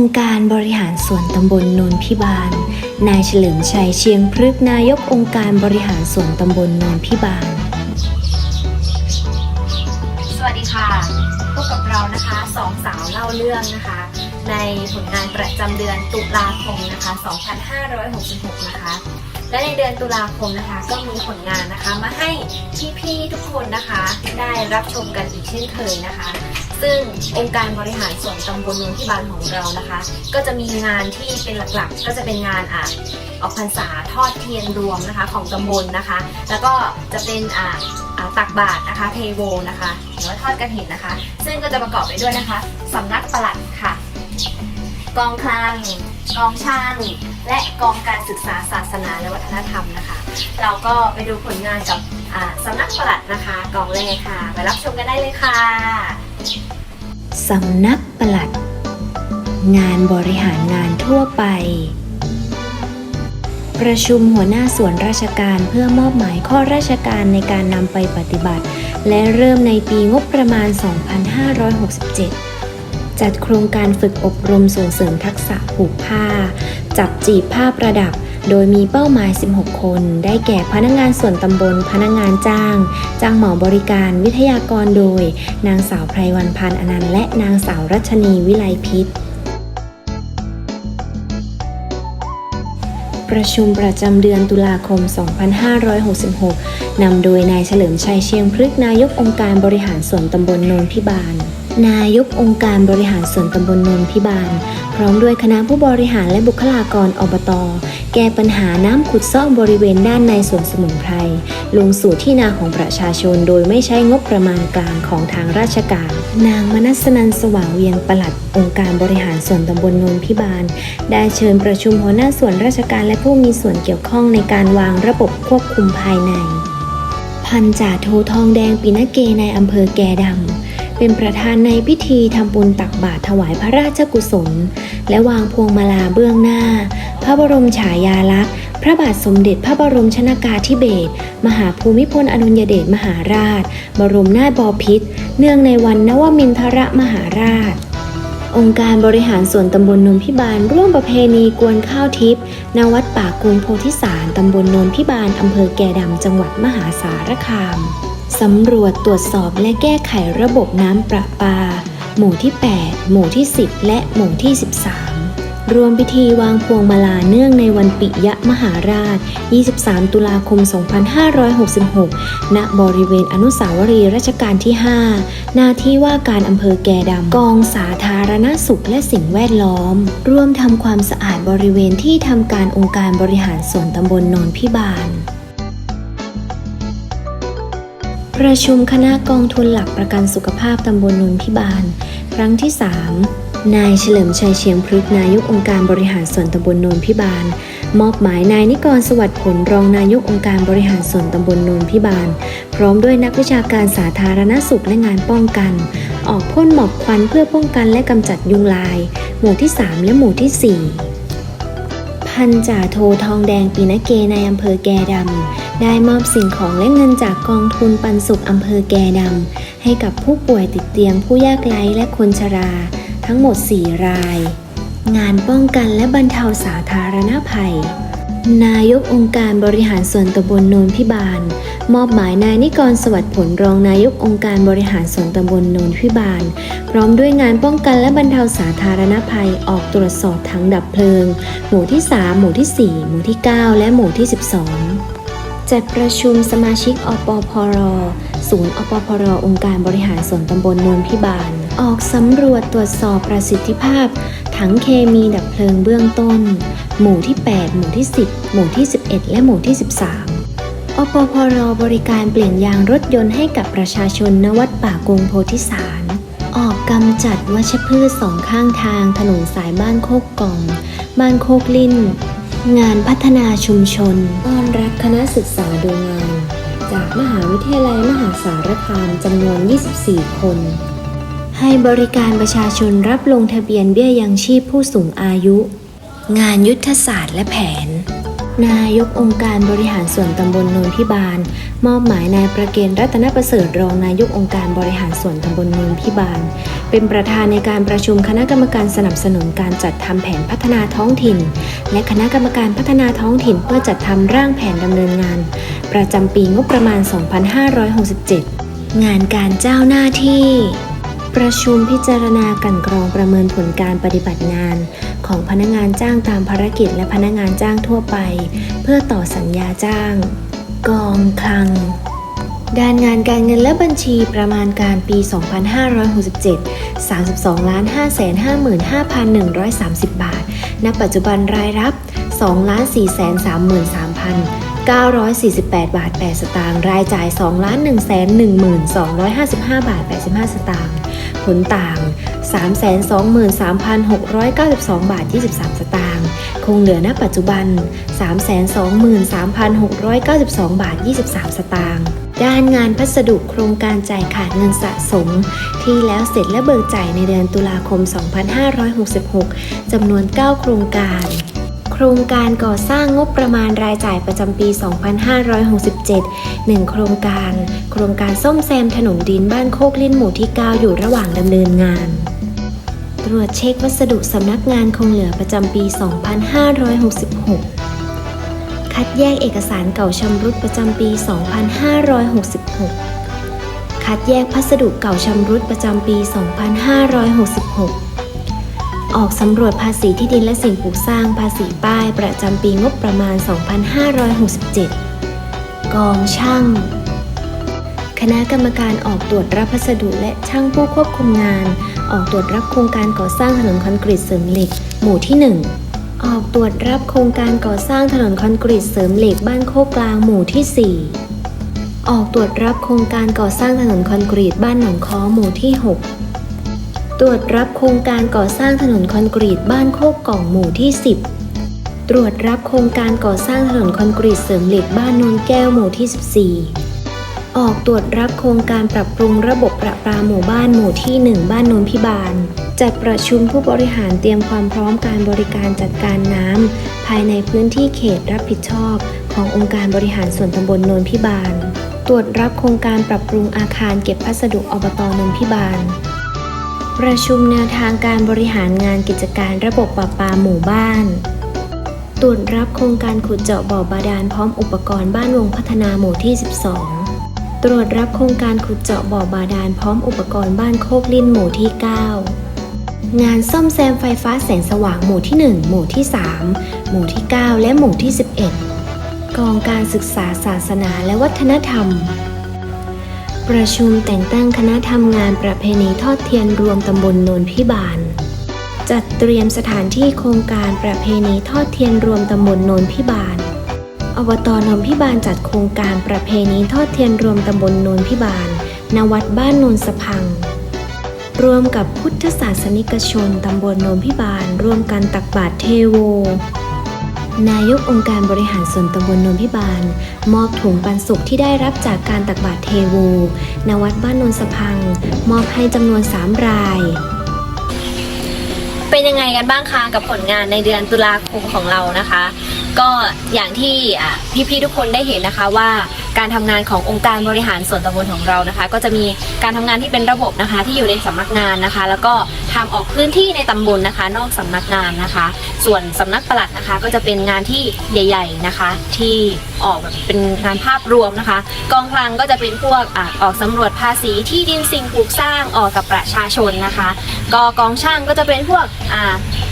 องค์การบริหารส่วนตำบลโนนพิบาล นายเฉลิมชัยเชียงพฤกษ์นายกองค์การบริหารส่วนตำบลโนนพิบาล สวัสดีค่ะ พบกับเรานะคะสองสาวเล่าเรื่องนะคะ ในผลงานประจำเดือนตุลาคมนะคะ 2566 นะคะ และในเดือนตุลาคมนะคะ ก็มีผลงานนะคะมาให้พี่ๆทุกคนนะคะ ได้รับชมกันอีกเช่นเคยนะคะ ซึ่งองค์การบริหารส่วนตำบลนนทิบาลของเรานะคะ ก็จะมีงานที่เป็นหลักๆ ก็จะเป็นงานอะออกพรรษาทอดเทียนรวมนะคะของตำบลนะคะ แล้วก็จะเป็นอ่าอ่าตักบาตรนะคะเทโวนะคะหรือว่าทอดกระถินนะคะ ซึ่งก็จะประกอบไปด้วยนะคะสำนักปลัดค่ะ กองคลังกองช่าง และกองการศึกษาศาสนาและวัฒนธรรมนะคะ เราก็ไปดูผลงานกับอ่าสำนักปลัดนะคะกองแรกค่ะ ไปรับชมกันได้เลยค่ะ สำนักปลัด งานบริหารงานทั่วไป ประชุมหัวหน้าส่วนราชการเพื่อมอบหมายข้อราชการในการนำไปปฏิบัติ และเริ่มในปีงบประมาณ 2567จัดโครงการฝึกอบรมส่งเสริมทักษะผูกผ้า จับจีบผ้าประดับ โดยมีเป้าหมาย 16 คน ได้แก่พนักงานส่วนตำบล พนักงานจ้าง จ้างเหมาบริการวิทยากรโดย นางสาวไพรวันพันธ์อนันต์และนางสาวรัชนีวิไลพิษประชุมประจำเดือนตุลาคม 2566 นำโดยนายเฉลิมชัยเชียงพฤกนายกองค์การบริหารส่วนตำบลโนนพิบาล นายกองค์การบริหารส่วนตำบลโนนพิบาล ร้อมด้วยคณะผู้บริหารและบุคลากรอบตอแก้ปัญหาน้ำขุดซ่อมบริเวณด้านในสวนสมุนไพร ลงสู่ที่นาของประชาชนโดยไม่ใช้งบประมาณกลางของทางราชการ นางมนัสนันสว่างเวียงปลัด องค์การบริหารส่วนตำบลนนพิบาล ได้เชิญประชุมหัวหน้าส่วนราชการและผู้มีส่วนเกี่ยวข้องในการวางระบบควบคุมภายใน พันจ่าโททองแดงปินเกในอำเภอแกดำ เป็นประธานในพิธีทำบุญตักบาตรถวายพระราชกุศล และวางพวงมาลาเบื้องหน้า พระบรมฉายาลักษณ์ พระบาทสมเด็จพระบรมชนากาธิเบศรมหาภูมิพลอดุลยเดชมหาราช บรมนาถบพิตรเนื่องในวันนวมินทรมหาราชองค์การบริหารส่วนตำบลนนพิบาลร่วมประเพณีกวนข้าวทิพย์ณวัดป่ากุงโพธิสารตำบลนนพิบาลอำเภอแก่ดำจังหวัดมหาสารคาม สำรวจตรวจสอบและแก้ไขระบบน้ำประปา หมู่ที่ 8 หมู่ที่ 10 และหมู่ที่ 13 รวมพิธีวางพวงมาลาเนื่องในวันปิยมหาราช 23 ตุลาคม 2566 ณ บริเวณอนุสาวรีย์รัชกาลที่ 5 หน้าที่ว่าการอำเภอแก่ดำกองสาธารณสุขและสิ่งแวดล้อม ร่วมทำความสะอาดบริเวณที่ทำการองค์การบริหารส่วนตำบลนนพิบาล ประชุมคณะกองทุนหลักประกันสุขภาพตำบลนนพิบาล ครั้งที่ 3 นายเฉลิมชัยเชียงพฤกนายกองค์การบริหารส่วนตำบลนนพิบาล มอบหมายนายนิกรสวัสดิ์ผลรองนายกองค์การบริหารส่วนตำบลนนพิบาล พร้อมด้วยนักวิชาการสาธารณสุขและงานป้องกัน ออกพ่นหมอกควันเพื่อป้องกันและกำจัดยุงลาย หมู่ที่ 3 และหมู่ที่ 4 พันจ่าโททองแดงปีนเกในอำเภอแกดำ ได้มอบสิ่งของและเงินจากกองทุนปันสุขอำเภอแกดำให้กับผู้ป่วยติดเตียงผู้ยากไร้และคนชรา ทั้งหมด 4 ราย งานป้องกันและบรรเทาสาธารณภัย นายกองค์การบริหารส่วนตำบลโนนพิบาล มอบหมายนายนิกรสวัสดิ์ผลรองนายกองค์การบริหารส่วนตำบลโนนพิบาล พร้อมด้วยงานป้องกันและบรรเทาสาธารณภัยออกตรวจสอบถังดับเพลิง หมู่ที่ 3 หมู่ที่ 4 หมู่ที่ 9 และหมู่ที่ 12 จัดประชุมสมาชิกอปพร ศูนย์อปพร องค์การบริหารส่วนตำบลโนนพิบาล ออกสำรวจตรวจสอบประสิทธิภาพ ถังเคมีดับเพลิงเบื้องต้น หมู่ที่ 8 หมู่ที่ 10 หมู่ที่ 11 และหมู่ที่ 13 อปพร บริการเปลี่ยนยางรถยนต์ให้กับประชาชนณวัดป่ากงโพธิสาร ออกกำจัดวัชพืชสองข้างทางถนนสายบ้านโคกกล่อง บ้านโคกลิ้น งานพัฒนาชุมชนต้อนรับคณะศึกษาดูงาน จากมหาวิทยาลัยมหาสารคามจำนวน 24 คน ให้บริการประชาชนรับลงทะเบียนเบี้ยยังชีพผู้สูงอายุ งานยุทธศาสตร์และแผน นายกองค์การบริหารส่วนตำบลโนนพิบาล มอบหมายนายประเกณฑ์รัตนประเสริฐรองนายกองค์การบริหารส่วนตำบลโนนพิบาล เป็นประธานในการประชุมคณะกรรมการสนับสนุนการจัดทำแผนพัฒนาท้องถิ่น และคณะกรรมการพัฒนาท้องถิ่นเพื่อจัดทำร่างแผนดำเนินงาน ประจำปีงบประมาณ 2567 งานการเจ้าหน้าที่ ประชุมพิจารณากันกรองประเมินผลการปฏิบัติงาน ของพนักงานจ้างตามภารกิจ และพนักงานจ้างทั่วไป เพื่อต่อสัญญาจ้าง กองคลัง ด้านงานการเงินและบัญชีประมาณการปี 2567 32ล้าน555,130 บาท ณ ปัจจุบันรายรับ2 4 3 3 948 บาท 8 สตางค์ รายจ่าย2 1 1 255 บาท 85 สตางค์ ผลต่าง 323,692 บาท 23 สตางค์ คงเหลือณปัจจุบัน 323,692 บาท 23 สตางค์ ด้านงานพัสดุโครงการจ่ายขาดเงินสะสม ที่แล้วเสร็จและเบิกจ่ายในเดือนตุลาคม 2566 จำนวน 9 โครงการโครงการก่อสร้างงบประมาณรายจ่ายประจำปี 2567 1 โครงการ โครงการซ่อมแซมถนนดินบ้านโคกลิ้นหมู่ที่ 9 อยู่ระหว่างดำเนินงาน ตรวจเช็ควัสดุสำนักงานคงเหลือประจำปี 2566 คัดแยกเอกสารเก่าชำรุดประจำปี 2566 คัดแยกพัสดุเก่าชำรุดประจำปี 2566 ออกสำรวจภาษีที่ดินและสิ่งปลูกสร้างภาษีป้ายประจำปีงบประมาณ 2567 กองช่างคณะกรรมการออกตรวจรับพัสดุและช่างผู้ควบคุมงาน ออกตรวจรับโครงการก่อสร้างถนนคอนกรีตเสริมเหล็ก หมู่ที่ 1ออกตรวจรับโครงการก่อสร้างถนนคอนกรีตเสริมเหล็กบ้านโคกกลางหมู่ที่ 4 ออกตรวจรับโครงการก่อสร้างถนนคอนกรีตบ้านหนองค้อหมู่ที่ 6 ตรวจรับโครงการก่อสร้างถนนคอนกรีตบ้านโคกกล่องหมู่ที่ 10 ตรวจรับโครงการก่อสร้างถนนคอนกรีตเสริมเหล็กบ้านโนนแก้วหมู่ที่ 14 ออกตรวจรับโครงการปรับปรุงระบบประปาหมู่บ้านหมู่ที่ 1 บ้านโนนพิบาล จัดประชุมผู้บริหารเตรียมความพร้อมการบริการจัดการน้ำภายในพื้นที่เขตรับผิดชอบ ขององค์การบริหารส่วนตำบลโนนพิบาล ตรวจรับโครงการปรับปรุงอาคารเก็บพัสดุอบตโนนพิบาล ประชุมแนวทางการบริหารงานกิจการระบบประปาหมู่บ้านตรวจรับโครงการขุดเจาะบ่อบาดาลพร้อมอุปกรณ์บ้านวงพัฒนาหมู่ที่ 12 ตรวจรับโครงการขุดเจาะบ่อบาดาลพร้อมอุปกรณ์บ้านโคกลิ้นหมู่ที่ 9 งานซ่อมแซมไฟฟ้าแสงสว่างหมู่ที่ 1 หมู่ที่ 3 หมู่ที่ 9 และหมู่ที่ 11 กองการศึกษาศาสนาและวัฒนธรรม ประชุมแต่งตั้งคณะทำงานประเพณีทอดเทียนรวมตำบลโนนพิบาล จัดเตรียมสถานที่โครงการประเพณีทอดเทียนรวมตำบลโนนพิบาล อบตโนนพิบาลจัดโครงการประเพณีทอดเทียนรวมตำบลโนนพิบาล ณ วัดบ้านโนนสะพัง รวมกับพุทธศาสนิกชนตำบลโนนพิบาลร่วมกันตักบาตรเทโว นายกองค์การบริหารส่วนตำบลโนนพิบาล มอบถุงปันสุขที่ได้รับจากการตักบาตรเทโว ณ วัดบ้านโนนสะพัง มอบให้จำนวน 3 รายเป็นยังไงกันบ้างคะกับผลงานในเดือนตุลาคมของเรานะคะ ก็อย่างที่อะพี่ๆทุกคนได้เห็นนะคะว่าการทำงานขององค์การบริหารส่วนตำบลของเรานะคะ ก็จะมีการทำงานที่เป็นระบบนะคะ ที่อยู่ในสำนักงานนะคะ แล้วก็ทำออกพื้นที่ในตำบลนะคะ นอกสำนักงานนะคะ ส่วนสำนักปลัดนะคะ ก็จะเป็นงานที่ใหญ่ ๆนะคะ ที่ออกแบบเป็นงานภาพรวมนะคะ กองคลังก็จะเป็นพวกอะออกสำรวจภาษีที่ดินสิ่งปลูกสร้างออกกับประชาชนนะคะ ก็กองช่างก็จะเป็นพวกอ่า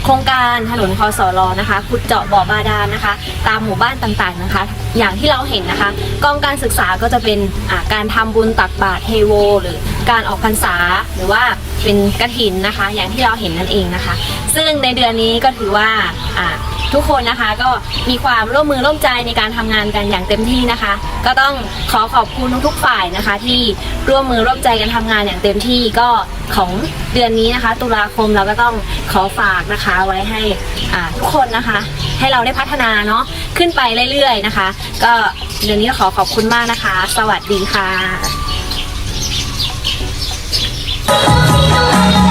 โครงการถนนคอสรอนะคะขุดเจาะบ่อบาดาลนะคะ ตามหมู่บ้านต่างๆนะคะ อย่างที่เราเห็นนะคะ กองการศึกษาก็จะเป็นอ่าการทำบุญตักบาตรเทโว หรือการออกพรรษาหรือว่าเป็นกระถินนะคะ อย่างที่เราเห็นนั่นเองนะคะ ซึ่งในเดือนนี้ก็ถือว่าอ่า ทุกคนนะคะก็มีความร่วมมือร่วมใจในการทำงานกันอย่างเต็มที่นะคะ ก็ต้องขอขอบคุณทุกๆฝ่ายนะคะ ที่ร่วมมือร่วมใจกันทำงานอย่างเต็มที่ก็ของเดือนนี้นะคะ ตุลาคมเราก็ต้องขอฝากนะคะไว้ให้อ่าทุกคนนะคะ ให้เราได้พัฒนาเนาะขึ้นไปเรื่อยๆนะคะ ก็เดือนนี้ก็ขอขอบคุณมากนะคะ สวัสดีค่ะ